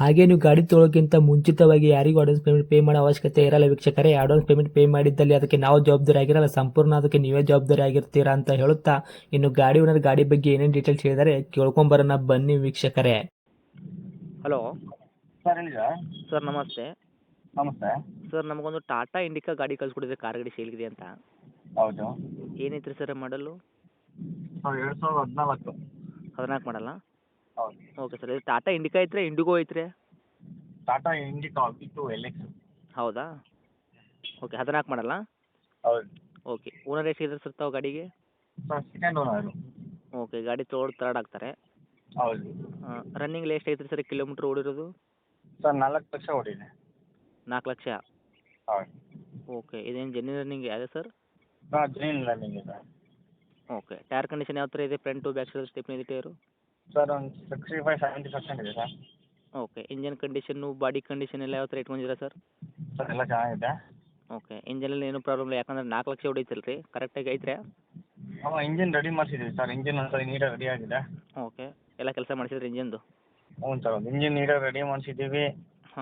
ಹಾಗೆ ನೀವು ಗಾಡಿ ತೊಳೋಕ್ಕಿಂತ ಮುಂಚಿತವಾಗಿ ಯಾರಿಗೂ ಅಡ್ವಾನ್ಸ್ ಪೇಮೆಂಟ್ ಪೇ ಮಾಡೋ ಅವಶ್ಯಕತೆ ಇರಲ್ಲ ವೀಕ್ಷಕರೇ. ಅಡ್ವಾನ್ಸ್ ಪೇಮೆಂಟ್ ಪೇ ಮಾಡಿದ್ದಲ್ಲಿ ಅದಕ್ಕೆ ನಾವು ಜವಾಬ್ದಾರಿ ಆಗಿರಲ್ಲ. ಸಂಪೂರ್ಣ ಅದಕ್ಕೆ ನೀವೇ ಜವಾಬ್ದಾರಿ ಆಗಿರ್ತೀರಾ ಅಂತ ಹೇಳುತ್ತಾ ಇನ್ನು ಗಾಡಿ ಓನರ್ ಗಾಡಿ ಬಗ್ಗೆ ಏನೇನು ಡೀಟೇಲ್ಸ್ ಹೇಳಿದರೆ ಕೇಳ್ಕೊಂಬರೋಣ ಬನ್ನಿ ವೀಕ್ಷಕರೇ. ಹಲೋ ಸರ್ ಹೇಳಿ ಸರ್ ನಮಸ್ತೆ. ನಮಸ್ತೆ. ಸರ್ ನಮಗೊಂದು ಟಾಟಾ ಇಂಡಿಕಾ ಗಾಡಿ ಕಳ್ಸಿಕೊಡಿದ್ರೆ ಕಾರ್ ಗಾಡಿ ಸೇಲ್ಗಿದೆ ಅಂತ. ಹೌದು. ಏನೈತ್ರಿ ಸರ್ ಮಾಡಲು ಸರ್ ಎರಡು ಸಾವಿರದ ಹದಿನಾಲ್ಕು. ಹದಿನಾಲ್ಕು ಮಾಡಲ್ಲ ಹೌದು. ಓಕೆ ಸರ್ ಇದು ಟಾಟಾ ಇಂಡಿಕಾ ಐತ್ರಿ ಇಂಡಿಗೋ ಐತ್ರಿ? Tata Indica two L X ಹೌದಾ ಓಕೆ ಹದಿನಾಲ್ಕು ಮಾಡಲ್ಲ? ಹೌದು. ಓಕೆ ಓನರ್ ಎಷ್ಟಿದೆ ಸರ್ ತಾವು ಗಾಡಿಗೆ? ಸರ್ ಸೆಕೆಂಡ್ ಓನರ್ ಓಕೆ ಗಾಡಿ ತೋಡ್ ತರ್ಡ್ ಆಗ್ತಾರೆ. ಹೌದು. ರನ್ನಿಂಗ್ ಎಷ್ಟು ಐತ್ರಿ ಸರ್ ಕಿಲೋಮೀಟರ್ ಓಡಿರೋದು? ಸರ್ ನಾಲ್ಕು ಲಕ್ಷ ಓಡಿದೆ. ನಾಲ್ಕು ಲಕ್ಷ? ಹೌದು. ಓಕೆ ಇದೇನು ಜೆನ್ಯೂನ್ ರನ್ನಿಂಗ್ ಯಾವ್ದು ಸರ್ ಹಾಂ ಜೈನ್ ರನ್ನಿಂಗ್ ಇದೆ. ಓಕೆ ಟೈರ್ ಕಂಡೀಷನ್ ಯಾವ ಥರ ಇದೆ? ಫ್ರಂಟು ಬ್ಯಾಕ್ ಸೈಡ್ ಸ್ಟೆಪ್ನಿ ಇದೆ ಟೈರು ಸರ್ ಒಂದು ಸಿಕ್ಸ್ಟಿ ಫೈವ್ ಸೆವೆಂಟಿ ಪರ್ಸೆಂಟ್ ಇದೆ sir. Okay engine condition body condition ಎಲ್ಲ ಯಾವ ಥರ ಇಟ್ಕೊಂಡಿದ್ದೀರಾ ಸರ್? ಸರ್ ಎಲ್ಲ ಚೆನ್ನಾಗಿದೆ. ಓಕೆ ಇಂಜನಲ್ಲಿ ಏನೂ ಪ್ರಾಬ್ಲಮ್ ಇಲ್ಲ ಯಾಕಂದ್ರೆ ನಾಲ್ಕು ಲಕ್ಷ ಹೊಡೈತಲ್ಲ ರೀ ಕರೆಕ್ಟಾಗಿ ಐತ್ರಿ ಹಾಂ ಇಂಜಿನ್ ರೆಡಿ ಮಾಡಿಸಿದ್ದೀವಿ ಸರ್ ಇಂಜಿನ್ ಒಂದ್ಸರಿ ನೀಟಾಗಿ ರೆಡಿ ಆಗಿದೆ. ಓಕೆ ಎಲ್ಲ ಕೆಲಸ ಮಾಡಿಸಿದ್ರಿ ಇಂಜಿನ್ದು ಹ್ಞೂ ಸರ್ ಒಂದು ಇಂಜಿನ್ ನೀಟಾಗಿ ರೆಡಿ ಮಾಡಿಸಿದ್ದೀವಿ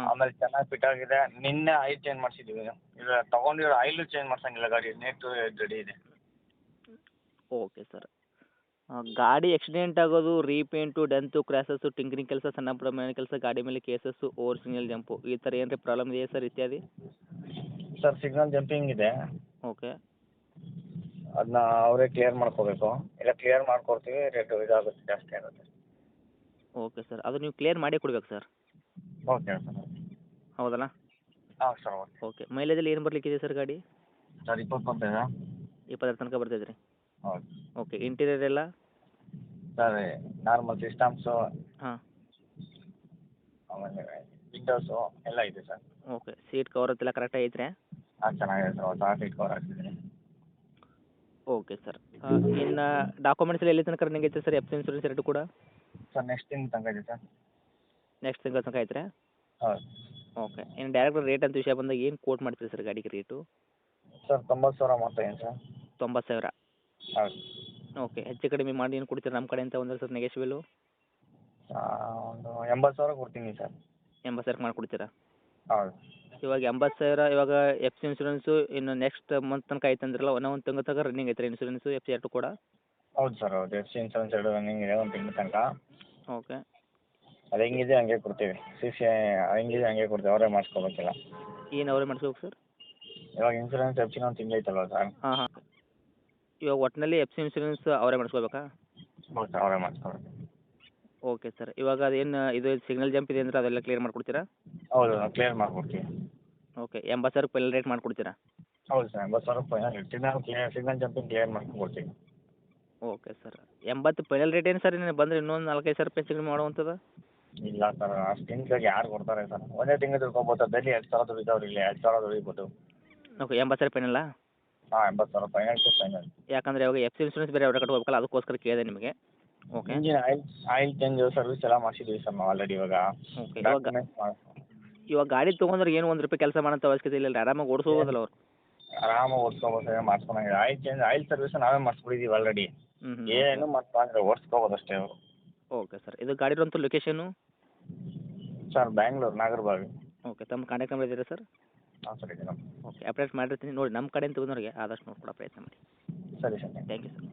ಆಮೇಲೆ ಚೆನ್ನಾಗಿ ಫಿಟ್ ಆಗಿದೆ ನಿನ್ನೆ ಆಯಿಲ್ ಚೇಂಜ್ ಮಾಡಿಸಿದ್ದೀವಿ ಈಗ ತೊಗೊಂಡಿರೋ ಆಯಿಲು ಚೇಂಜ್ ಮಾಡ್ಸಂಗಿಲ್ಲ ಗಾಡಿ ನೆಟ್ ರೆಡಿ ಇದೆ. ಓಕೆ ಸರ್ ಗಾಡಿ ಆಕ್ಸಿಡೆಂಟ್ ಆಗೋದು ರೀಪೇಂಟು ಡೆಂತು ಕ್ರ್ಯಾಸಸ್ಸು ಟಿಂಕರಿಂಗ್ ಕೆಲಸ ಸಣ್ಣ ಪ್ರಮಾಣ ಕೆಲಸ ಗಾಡಿ ಮೇಲೆ ಕೇಸಸ್ಸು ಓವರ್ ಸಿಗ್ನಲ್ ಜಂಪು ಈ ಥರ ಏನಾರ ಪ್ರಾಬ್ಲಮ್ ಇದೆಯಾ ಸರ್ ಇತ್ಯಾದಿ? ಸರ್ ಸಿಗ್ನಲ್ ಜಂಪಿಂಗ್ ಇದೆ. ಓಕೆ ಅದನ್ನ ಅವರೇ ಕ್ಲಿಯರ್ ಮಾಡ್ಕೋಬೇಕು. ಇಲ್ಲ ಕ್ಲಿಯರ್ ಮಾಡ್ಕೊಡ್ತೀವಿ ರೇಟ್ ಇದಾಗುತ್ತೆ ಜಾಸ್ತಿ ಆಗುತ್ತೆ. ಓಕೆ ಸರ್ ಅದು ನೀವು ಕ್ಲಿಯರ್ ಮಾಡಿ ಕೊಡ್ಬೇಕು ಸರ್ ಓಕೆ ಸರ್ ಹೌದಲ್ಲ? ಹಾಂ ಸರ್ ಓಕೆ ಓಕೆ ಮೈಲೇಜಲ್ಲಿ ಏನು ಬರಲಿಕ್ಕಿದೆ ಸರ್ ಗಾಡಿ? ಸರ್ ಇಪ್ಪತ್ತು ಬರ್ತದೆ ಇಪ್ಪತ್ತರ ತನಕ ಬರ್ತೈತೆ ರೀ ಹೌದು. ಓಕೆ ಇಂಟೀರಿಯರ್ ಎಲ್ಲ? ಸರ್ ನಾರ್ಮಲ್ ಸಿಸ್ಟಮ್ಸು ಹಾಂ. ಆಮೇಲೆ ವಿಂಡೋಸು ಎಲ್ಲ ಇದೆ ಸರ್. ಓಕೆ ಸೀಟ್ ಕವರ್ ಎಲ್ಲ ಕರೆಕ್ಟಾಗಿ ಐತ್ರಿ ಹಾಂ ಚೆನ್ನಾಗಿದೆ ಸರ್ ಹೊಸ ಸೀಟ್ ಕವರ್ ಹಾಕ್ಸಿದ್ದೀನಿ. ಓಕೆ ಸರ್ ಇನ್ನು ಡಾಕ್ಯುಮೆಂಟ್ಸ್ ಎಲ್ಲ ಎಲ್ಲಿ ತನಕ ರನ್ನಿಂಗ್ ಐತೆ ಸರ್ ಎಫ್ ಇನ್ಸೂರೆನ್ಸ್ ಎರಡು ಕೂಡ? ಸರ್ ನೆಕ್ಸ್ಟ್ ತಿಂಗ್ ತನಕ ಇದೆ ಸರ್. ನೆಕ್ಸ್ಟ್ ತಿಂಗಳ ತನಕ ಐತ್ರಿ? ಹೌದು. ಓಕೆ ಇನ್ನು ಡೈರೆಕ್ಟ್ ರೇಟ್ ಅಂತ ವಿಷಯ ಬಂದಾಗ ಏನು ಕೋಟ್ ಮಾಡ್ತೀರಿ ಸರ್ ಗಾಡಿಗೆ ರೇಟು ಸರ್ ತೊಂಬತ್ತು ಸಾವಿರ ಮಾಡ್ತಾಯಿದ್ದೀನಿ ಸರ್. ತೊಂಬತ್ತು ಸಾವಿರ. ಹೌದು. ಓಕೆ ಹೆಚ್ಚು ಕಡಿಮೆ ಮಾಡಿ ಏನು ಕೊಡ್ತೀರಾ ನಮ್ಮ ಕಡೆಯಿಂದ ಒಂದು ಸರ್ ನೆಗೆಶ್ವಲು ಒಂದು ಎಂಬತ್ತು ಸಾವಿರ ಕೊಡ್ತೀನಿ ಸರ್. ಎಂಬತ್ತು ಸಾವಿರ ಮಾಡಿಕೊಡ್ತೀರಾ? ಹೌದು. ಇವಾಗ ಎಂಬತ್ತು ಸಾವಿರ ಇವಾಗ ಎಫ್ ಸಿ ಇನ್ಸೂರೆನ್ಸು ಇನ್ನು ನೆಕ್ಸ್ಟ್ ಮಂತ್ ತನಕ ಐತೆ ಅಂದ್ರಲ್ಲ ಒಂದೇ ಒಂದು ತಿಂಗಳ ತನಕ ರನ್ನಿಂಗ್ ಐತೆ ಇನ್ಸೂರೆನ್ಸು ಎಫ್ ಸಿ ಎರಡು ಕೂಡ? ಹೌದು ಸರ್ ಹೌದು. ಎಫ್ ಸಿ ಇನ್ಸೂರೆನ್ಸ್ ಎರಡು ರನ್ನಿಂಗ್ ಇದೆ ಒಂದು ತಿಂಗಳ ತನಕ. ಓಕೆ ಅದು ಹೆಂಗಿದೆ ಹಂಗೆ ಕೊಡ್ತೀವಿ. ಸಿ ಸಿ ಹೆಂಗಿದೆ ಹಂಗೆ ಕೊಡ್ತೀವಿ ಅವರೇ ಮಾಡಿಸ್ಕೋಬೇಕಿಲ್ಲ. ಏನು ಅವರೇ ಮಾಡಿಸ್ಬೇಕು ಸರ್? ಇವಾಗ ಇನ್ಸೂರೆನ್ಸ್ ಎಫ್ ಸಿನ ಒಂದು ತಿಂಗಳೈತಲ್ವ ಸರ್? ಹಾಂ ಹಾಂ. ಇವಾಗ ಒಟ್ಟಿನಲ್ಲಿ ಎಫ್ ಸಿ ಇನ್ಸೂರೆನ್ಸ್ ಅವರೇ ಮಾಡಿಸ್ಕೋಬೇಕಾ ಹೌದು ಅವರೇ ಮಾಡಿಸ್ಕೋಬೇಕು ಓಕೆ ಸರ್ ಇವಾಗ ಅದೇನು ಇದು ಸಿಗ್ನಲ್ ಜಂಪ್ ಇದೆ ಅಂದ್ರೆ ಅದೆಲ್ಲ ಕ್ಲಿಯರ್ ಮಾಡಿಕೊಡ್ತೀರಾ? ಹೌದು ಕ್ಲಿಯರ್ ಮಾಡಿಕೊಡ್ತೀವಿ. ಓಕೆ ಎಂಬತ್ತು ಸಾವಿರ ರೂಪಾಯಿ ರೇಟ್ ಮಾಡಿಕೊಡ್ತೀರಾ? ಹೌದು ಸರ್ ಎಂಬತ್ತು ಸಾವಿರ ರೂಪಾಯಿ signal clear signal jumping clear ಮಾಡ್ಕೊಡ್ತೀವಿ. ಓಕೆ ಸರ್ ಎಂಬತ್ತು ಫೈನಲ್ ರೇಟ್ ಏನು ಸರ್ ಇನ್ನು ಬಂದರೆ ಇನ್ನೊಂದು ನಾಲ್ಕೈದು ಸಾವಿರ ರೂಪಾಯಿ ಸಿಗ್ನಲ್ ಮಾಡುವಂಥದ್ದು? ಇಲ್ಲ ಸರ್ ಅಷ್ಟು ತಿಂಗಳಿಗೆ ಯಾರು ಕೊಡ್ತಾರೆ ಸರ್ ಒಂದೇ ತಿಂಗಳು ದುಡ್ಕೊಬೋದು ಡೈಲಿ ಎರಡು ಸಾವಿರ ದುಡಿತಾವ್ರಿ ಇಲ್ಲಿ ಎರಡು ಸಾವಿರ ದುಡಿಬೋದು ಓಕೆ ಎಂಬತ್ತು ಸಾವಿರ ಫೈನಲ್ಲ ಹಾಂ ಎಂಬತ್ತು ಸಾವಿರ ಫೈನಲ್ ಟು ಫೈನಲ್ ಯಾಕಂದರೆ ಇವಾಗ ಎಫ್ ಸಿ ಇನ್ಸೂರೆನ್ಸ್ ಬೇರೆ ಅವ್ರ ಕಟ್ಕೋಬೇಕಲ್ಲ ಅದಕ್ಕೋಸ್ಕರ ಕೇಳಿದೆ ನಿಮಗೆ. Okay engine oil oil change service ಎಲ್ಲ ಮಾಡಿಸಿದ್ದೀವಿ ಸರ್ ನಾವು ಆಲ್ರೆಡಿ ಇವಾಗ. ಓಕೆ ಇವಾಗ ಗಾಡಿ ತೊಗೊಂಡ್ರೆ ಏನು ಒಂದು ರೂಪಾಯಿ ಕೆಲಸ ಮಾಡೋಂಥ ಅವಶ್ಯಕತೆ ಇಲ್ಲ ಆರಾಮಾಗಿ ಓಡಿಸೋಬೋದಲ್ಲ ಅವ್ರು. ಆರಾಮಾಗಿ ಓಡಿಸ್ಕೋಬೋದು ಸರ್ ಮಾಡಿಸ್ಕೊಂಡಂಗೆ. ಆಯಿಲ್ ಚೇಂಜ್ ಆಯಿಲ್ ಸರ್ವಿಸ್ ನಾವೇ ಮಾಡಿಸ್ಬಿಟ್ಟಿದ್ದೀವಿ ಆಲ್ರೆಡಿ ಹ್ಞೂ ಏನು ಮಾಡ್ಸ್ಕೊಂಡ್ರೆ ಓಡಿಸ್ಕೋಬೋದು ಅಷ್ಟೇ ಅವರು. ಓಕೆ ಸರ್ ಇದು ಗಾಡಿ ಇರುವಂಥ location sir Bangalore Nagarbhavi. Okay ತಮ್ಮ ಕಾಂಟ್ಯಾಕ್ಟ್ ನಂಬರ್ ಇದೆಯಾ ಸರ್? ಹಾಂ ಸರಿ ಓಕೆ ಅಪ್ಡೇಟ್ ಮಾಡಿರ್ತೀನಿ. ನೋಡಿ ನಮ್ಮ ಕಡೆಯಿಂದ ತೊಗೊಂಡ್ರಿಗೆ ಆದಷ್ಟು ನೋಡ್ಕೊಡೋ ಪ್ರಯತ್ನ ಮಾಡಿ. ಸರಿ ಸರ್ ತ್ಯಾಂಕ್ ಯು ಸರ್